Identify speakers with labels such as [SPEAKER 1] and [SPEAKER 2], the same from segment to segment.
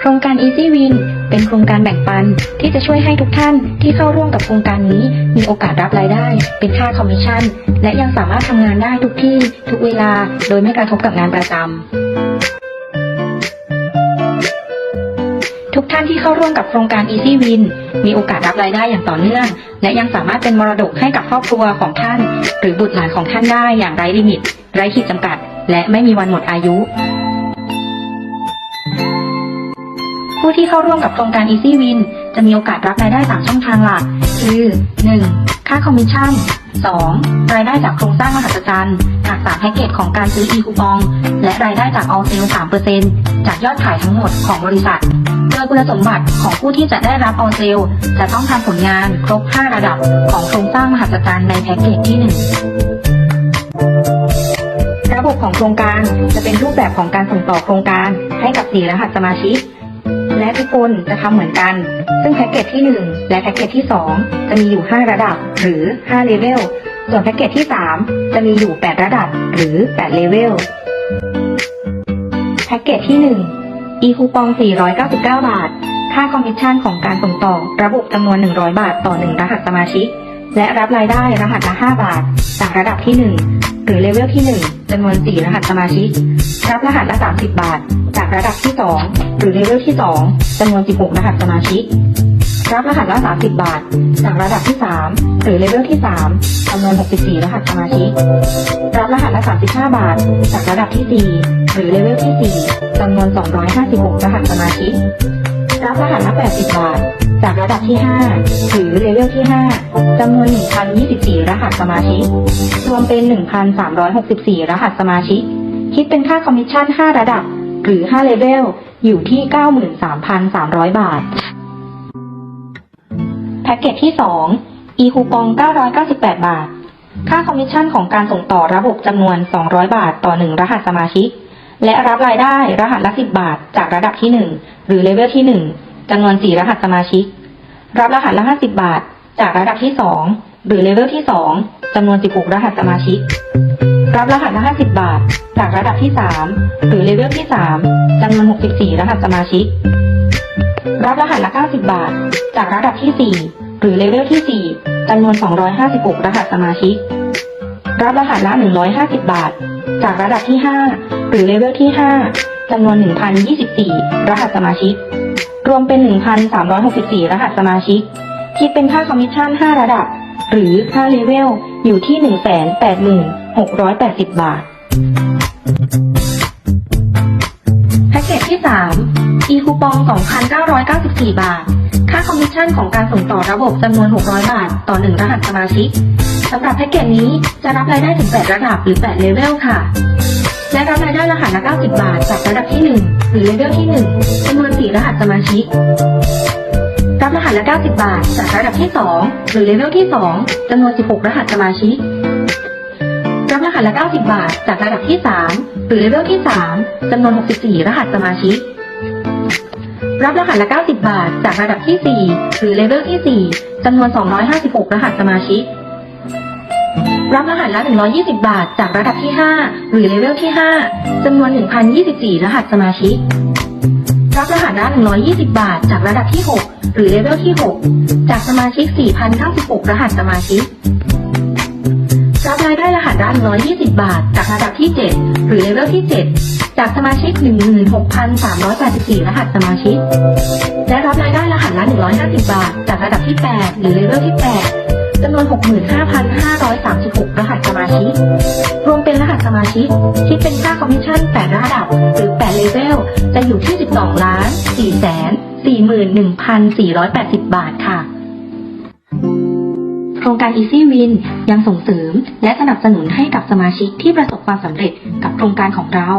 [SPEAKER 1] โครงการ Easy Win เป็นโครงการแบ่งปันที่จะช่วยให้ทุกท่านที่เข้าร่วมกับโครงการนี้ มีโอกาสรับรายได้ เป็นค่าคอมมิชชั่น และยังสามารถทำงานได้ทุกที่ทุกเวลา โดยไม่กระทบกับงานประจำทุกท่านที่เข้าร่วมกับโครงการ Easy Win มีโอกาสรับรายได้อย่างต่อเนื่อง และยังสามารถเป็นมรดกให้กับครอบครัวของท่าน หรือบุตรหลานของท่านได้อย่างไร้ลิมิต ไร้ขีดจำกัด และไม่มีวันหมดอายุ ผู้ที่เข้าร่วมกับโครงการ Easy Win จะมีโอกาสรับรายได้สามช่องทางหลัก คือ 1. ค่าคอมมิชชั่น 2. รายได้จากโครงสร้างมหัศจรรย์จากสามแพ็กเกจของการซื้อ e คูปอง และรายได้จาก all sale 3%จากยอดขายทั้งหมดของบริษัท โดยคุณสมบัติของผู้ที่จะได้รับ all sale จะต้องทำผลงานครบ 5 ระดับของโครงสร้างมหัศจรรย์ในแพ็กเกจที่ 1 ระบบของโครงการจะเป็นรูปแบบของการส่งต่อโครงการให้กับ4รหัสสมาชิก และทุกคนจะทำเหมือนกัน ซึ่งแพ็กเกจที่ 1 และแพ็กเกจที่ 2 จะมีอยู่ 5 ระดับหรือ 5 เลเวล ส่วนแพ็กเกจที่ 3 จะมีอยู่ 8 ระดับหรือ 8 เลเวล แพ็กเกจที่1 e คูปอง 499 บาท ค่าคอมมิชชั่นของการส่งต่อระบบจำนวน 100 บาท ต่อ 1 รหัสสมาชิก และรับรายได้รหัสละ 5 บาท จากระดับที่ 1 หรือเลเวลที่ 1จำนวน 4 รหัสสมาชิก รับรหัสละ 30 บาท จากระดับที่ 2 หรือเลเวลที่ 2จำนวน 16 รหัสสมาชิก รับรหัสละ 30 บาท จากระดับที่ 3 หรือเลเวลที่ 3จำนวน 64 รหัสสมาชิก รับรหัสละ 35 บาท จากระดับที่ 4 หรือเลเวลที่ 4จำนวน 256 รหัสสมาชิก รับรหัสละ 80 บาท จากระดับที่ 5 หรือเลเวลที่ 5จำนวน 1,024 รหัสสมาชิก รวมเป็น 1,364 รหัสสมาชิก คิดเป็นค่าคอมมิชชั่น 5 ระดับ หรือ 5 เลเวล อยู่ที่ 93,300 บาท แพ็กเกจที่2 e คูปอง 998 บาท ค่าคอมมิชชั่นของการส่งต่อระบบจำนวน 200 บาทต่อ 1 รหัสสมาชิกและรับรายได้รหัสละ 10 บาท จากระดับที่ 1 หรือเลเวลที่ 1 จำนวน4รหัสสมาชิก รับรหัสละ 50 บาท จากระดับที่ 2 หรือเลเวลที่ 2จำนวน 16 รหัสสมาชิก รับรหัสละ 50 บาท จากระดับที่ 3 หรือเลเวลที่ 3จำนวน 64 รหัสสมาชิก รับรหัสละ 90 บาท จากระดับที่ 4 หรือเลเวลที่ 4จำนวน 256 รหัสสมาชิก รับรหัสละ 150 บาท จากระดับที่ 5 หรือเลเวลที่ 5จำนวน 1,024 รหัสสมาชิก รวมเป็น 1,364 รหัสสมาชิก คิดเป็นค่าคอมมิชชั่น 5 ระดับ หรือ5เลเวลอยู่ที่ 186,680 บาท แพ็กเกจที่ 3 e คูปอง 2,994 บาท ค่าคอมมิชชั่นของการส่งต่อระบบจำนวน 600 บาท ต่อ 1 รหัสสมาชิก สำหรับแพ็กเกจนี้จะรับรายได้ถึง 8 ระดับหรือ 8 เลเวลค่ะ และรับรายได้รหัสละ 90 บาท จากระดับที่ 1 หรือเลเวลที่ 1จำนวน 4 รหัสสมาชิก รับรหัสละ 90 บาท จากระดับที่ 2 หรือเลเวลที่ 2จำนวน 16 รหัสสมาชิก รับรหัสละ 90 บาท จากระดับที่ 3 หรือเลเวลที่ 3จำนวน 64 รหัสสมาชิก รับรหัสละ 90 บาท จากระดับที่ 4 หรือเลเวลที่ 4จำนวน 256 รหัสสมาชิก รับรหัสละ 120 บาท จากระดับที่ 5 หรือเลเวลที่ 5จำนวน 1,024 รหัสสมาชิก รับรหัสละ 120 บาท จากระดับที่ 6 หรือเลเวลที่ 6 จากสมาชิก 4,096 รหัสสมาชิก รับรายได้รหัสละ 120 บาท จากระดับที่ 7 หรือเลเวลที่ 7 จากสมาชิก 16,384 รหัสสมาชิก และรับรายได้รหัสละ 150 บาท จากระดับที่ 8 หรือเลเวลที่ 8 จำนวน 65,536 รหัสสมาชิก รวมเป็นรหัสสมาชิก คิดเป็นค่าคอมมิชชั่น 8 ระดับ หรือ 8 เลเวล จะอยู่ที่ 12 ล้าน 4 แสน 41,480 บาทค่ะ โครงการ Easy Win ยังส่งเสริม และสนับสนุนให้กับสมาชิกที่ประสบความสำเร็จกับโครงการของเรา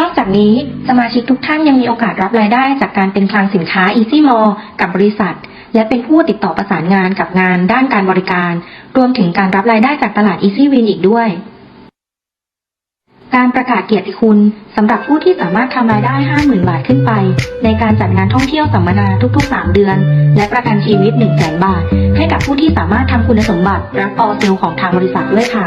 [SPEAKER 1] นอกจากนี้สมาชิกทุกท่านยังมีโอกาสรับรายได้จากการเป็นคลังสินค้า Easy Mall กับบริษัท และเป็นผู้ติดต่อประสานงานกับงานด้านการบริการ รวมถึงการรับรายได้จากตลาด Easy Win อีกด้วย การประกาศเกียรติคุณสำหรับผู้ที่สามารถทำรายได้ 50,000 บาทขึ้นไป ในการจัดงานท่องเที่ยวสัมมนาทุกๆ 3 เดือน และประกันชีวิต 1,000 0 บาท ให้กับผู้ที่สามารถทำคุณสมบัติรับออเซลของทางบริษัทด้วยค่ะ